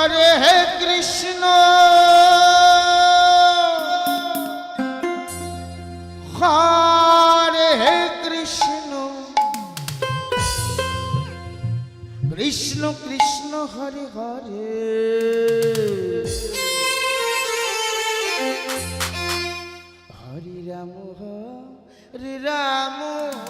হরে হে Krishna. হরে হে Krishna. Krishna Krishna, Hare Hare. Hari Ram Hari Ram. Ram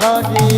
হরে